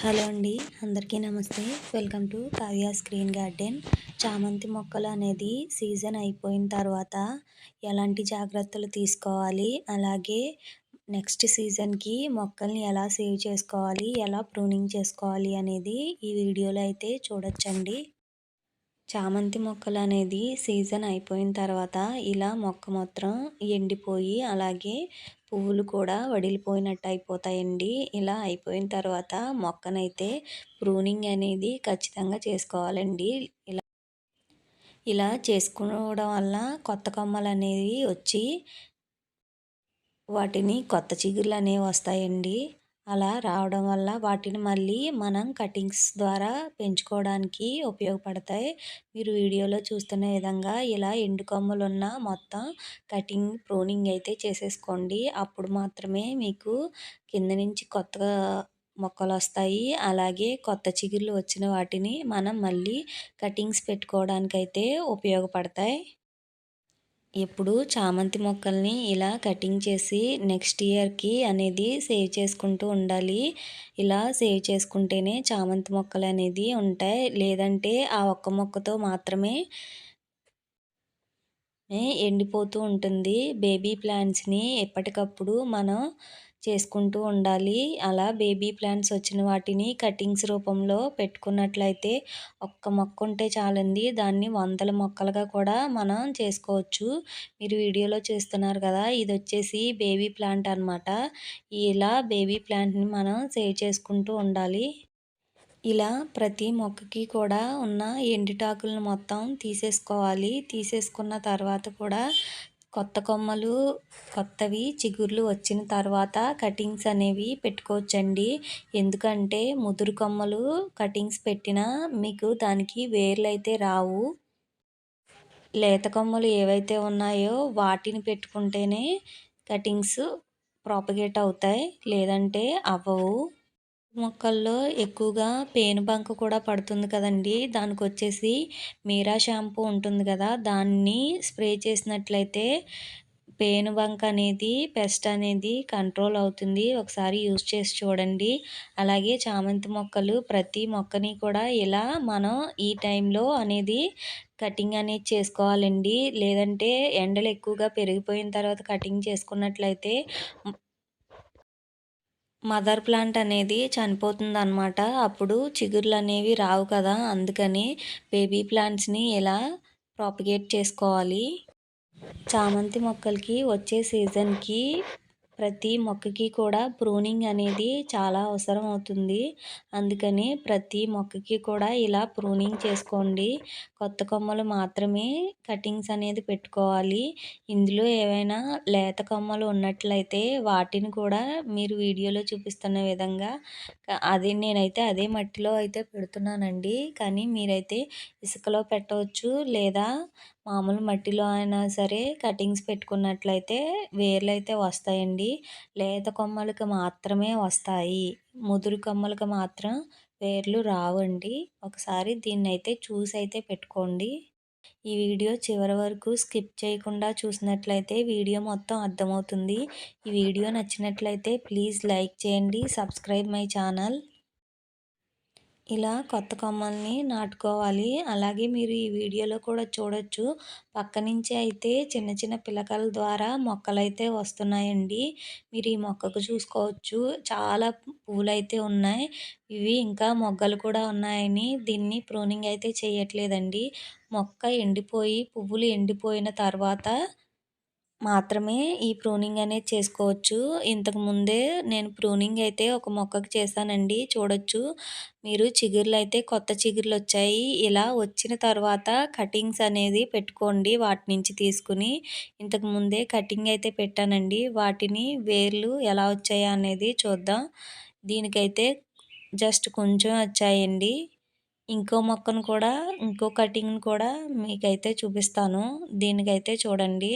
Hello అండి అందరికీ నమస్తే. Welcome to Kavya screen garden. చామంతి మొక్కలు అనేది సీజన్ అయిపోయిన తర్వాత ఎలాంటి జాగ్రత్తలు తీసుకోవాలి అలాగే నెక్స్ట్ సీజన్కి మొక్కల్ని ఎలా సేవ్ చేసుకోవాలి ఎలా ప్రూనింగ్ చేసుకోవాలి అనేది ఈ వీడియోలో అయితే చూడొచ్చండి. చామంతి మొక్కలు అనేది సీజన్ అయిపోయిన తర్వాత ఇలా మొక్క మొత్తం ఎండిపోయి అలాగే పువ్వులు కూడా వడిలిపోయినట్టు అయిపోతాయండి. ఇలా అయిపోయిన తర్వాత మొక్కనైతే ప్రూనింగ్ అనేది ఖచ్చితంగా చేసుకోవాలండి. ఇలా ఇలా చేసుకోవడం వల్ల కొత్త కొమ్మలు అనేవి వచ్చి వాటిని కొత్త చిగుర్లు అనేవి వస్తాయండి. అలా రావడం వల్ల వాటిని మళ్ళీ మనం కటింగ్స్ ద్వారా పెంచుకోవడానికి ఉపయోగపడతాయి. మీరు వీడియోలో చూస్తున్న విధంగా ఇలా ఎండు కొమ్మలు ఉన్న మొత్తం కటింగ్ ప్రూనింగ్ అయితే చేసేసుకోండి. అప్పుడు మాత్రమే మీకు కింద నుంచి కొత్తగా మొక్కలు వస్తాయి. అలాగే కొత్త చిగుళ్ళు వచ్చిన వాటిని మనం మళ్ళీ కటింగ్స్ పెట్టుకోవడానికైతే ఉపయోగపడతాయి. ఇప్పుడు చామంతి మొక్కల్ని ఇలా కటింగ్ చేసి నెక్స్ట్ ఇయర్కి అనేది సేవ్ చేసుకుంటూ ఉండాలి. ఇలా సేవ్ చేసుకుంటేనే చామంతి మొక్కలు అనేది ఉంటాయి. లేదంటే ఆ ఒక్క మొక్కతో మాత్రమే ఎండిపోతూ ఉంటుంది. బేబీ ప్లాంట్స్ని ఎప్పటికప్పుడు మనం చేసుకుంటూ ఉండాలి. అలా బేబీ ప్లాంట్స్ వచ్చిన వాటిని కటింగ్స్ రూపంలో పెట్టుకున్నట్లయితే ఒక్క మొక్క ఉంటే చాలండి. దాన్ని వందల మొక్కలుగా కూడా మనం చేసుకోవచ్చు. మీరు వీడియోలో చూస్తున్నారు కదా ఇది వచ్చేసి బేబీ ప్లాంట్ అనమాట ఇలా బేబీ ప్లాంట్ని మనం సేవ్ చేసుకుంటూ ఉండాలి. ఇలా ప్రతి మొక్కకి కూడా ఉన్న ఎండుటాకులను మొత్తం తీసేసుకోవాలి. తీసేసుకున్న తర్వాత కూడా కొత్త కొమ్మలు కొత్తవి చిగుర్లు వచ్చిన తర్వాత కటింగ్స్ అనేవి పెట్టుకోవచ్చండి. ఎందుకంటే ముదురు కొమ్మలు కటింగ్స్ పెట్టినా మీకు దానికి వేర్లు అయితే రావు. లేత కొమ్మలు ఏవైతే ఉన్నాయో వాటిని పెట్టుకుంటేనే కటింగ్స్ ప్రాపగేట్ అవుతాయి. లేదంటే అవ్వవు. మొక్కల్లో ఎక్కువగా పేనుబంక కూడా పడుతుంది కదండి. దానికి వచ్చేసి మీరా షాంపూ ఉంటుంది కదా దాన్ని స్ప్రే చేసినట్లయితే పేనుబంక అనేది పెస్ట్ అనేది కంట్రోల్ అవుతుంది. ఒకసారి యూజ్ చేసి చూడండి. అలాగే చామంతి మొక్కలు ప్రతి మొక్కని కూడా ఇలా మనం ఈ టైంలో అనేది కటింగ్ అనేది చేసుకోవాలండి. లేదంటే ఎండలు ఎక్కువగా పెరిగిపోయిన తర్వాత కటింగ్ చేసుకున్నట్లయితే మదర్ ప్లాంట్ అనేది చనిపోతుంది అనమాట అప్పుడు చిగుర్లు అనేవి రావు కదా అందుకని బేబీ ప్లాంట్స్ని ఎలా ప్రాపగేట్ చేసుకోవాలి? చామంతి మొక్కలకి వచ్చే సీజన్కి ప్రతి మొక్కకి కూడా ప్రూనింగ్ అనేది చాలా అవసరం అవుతుంది. అందుకని ప్రతి మొక్కకి కూడా ఇలా ప్రూనింగ్ చేసుకోండి. కొత్త కొమ్మలు మాత్రమే కటింగ్స్ అనేది పెట్టుకోవాలి. ఇందులో ఏవైనా లేత కొమ్మలు ఉన్నట్లయితే వాటిని కూడా మీరు వీడియోలో చూపిస్తున్న విధంగా అది నేనైతే అదే మట్టిలో అయితే పెడుతున్నానండి. కానీ మీరైతే ఇసుకలో పెట్టవచ్చు లేదా మామూలు మట్టిలో అయినా సరే కటింగ్స్ పెట్టుకున్నట్లయితే వేర్లు అయితే వస్తాయండి. లేత కొమ్మలకు మాత్రమే వస్తాయి. ముదురు కొమ్మలకు మాత్రం వేర్లు రావండి. ఒకసారి దీన్ని అయితే చూసి అయితే పెట్టుకోండి. ఈ వీడియో చివరి వరకు స్కిప్ చేయకుండా చూసినట్లయితే వీడియో మొత్తం అర్థమవుతుంది. ఈ వీడియో నచ్చినట్లయితే ప్లీజ్ లైక్ చేయండి. Subscribe my channel. ఇలా కొత్త కొమ్మల్ని నాటుకోవాలి. అలాగే మీరు ఈ వీడియోలో కూడా చూడొచ్చు. పక్క నుంచి అయితే చిన్న చిన్న పిలకల ద్వారా మొక్కలు అయితే వస్తున్నాయండి. మీరు ఈ మొక్కకు చూసుకోవచ్చు. చాలా పువ్వులు అయితే ఉన్నాయి. ఇవి ఇంకా మొగ్గలు కూడా ఉన్నాయని దీన్ని ప్రూనింగ్ అయితే చేయట్లేదండి. మొక్క ఎండిపోయి పువ్వులు ఎండిపోయిన తర్వాత మాత్రమే ఈ ప్రూనింగ్ అనేది చేసుకోవచ్చు. ఇంతకు ముందే నేను ప్రూనింగ్ అయితే ఒక మొక్కకు చేశానండి. చూడొచ్చు. మీరు చిగుర్లు అయితే కొత్త చిగుర్లు వచ్చాయి ఇలా వచ్చిన తర్వాత కటింగ్స్ అనేది పెట్టుకోండి వాటి నుంచి తీసుకుని. ఇంతకు ముందే కటింగ్ అయితే పెట్టానండి. వాటిని వేర్లు ఎలా వచ్చాయా అనేది చూద్దాం. దీనికైతే జస్ట్ కొంచెం వచ్చాయండి. ఇంకో మొక్కను కూడా ఇంకో కటింగ్ కూడా మీకైతే చూపిస్తాను. దీనికైతే చూడండి.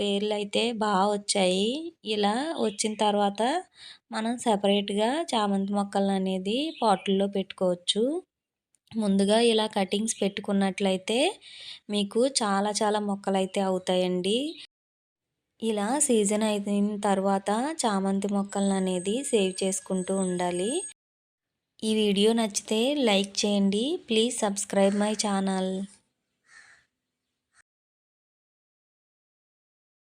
వేర్లు అయితే బాగా వచ్చాయి. ఇలా వచ్చిన తర్వాత మనం సపరేట్గా చామంతి మొక్కలను అనేది పాటుల్లో పెట్టుకోవచ్చు. ముందుగా ఇలా కటింగ్స్ పెట్టుకున్నట్లయితే మీకు చాలా చాలా మొక్కలు అయితే అవుతాయండి. ఇలా సీజన్ అయిన తర్వాత చామంతి మొక్కలను అనేది సేవ్ చేసుకుంటూ ఉండాలి. ఈ వీడియో నచ్చితే లైక్ చేయండి. Please subscribe my channel.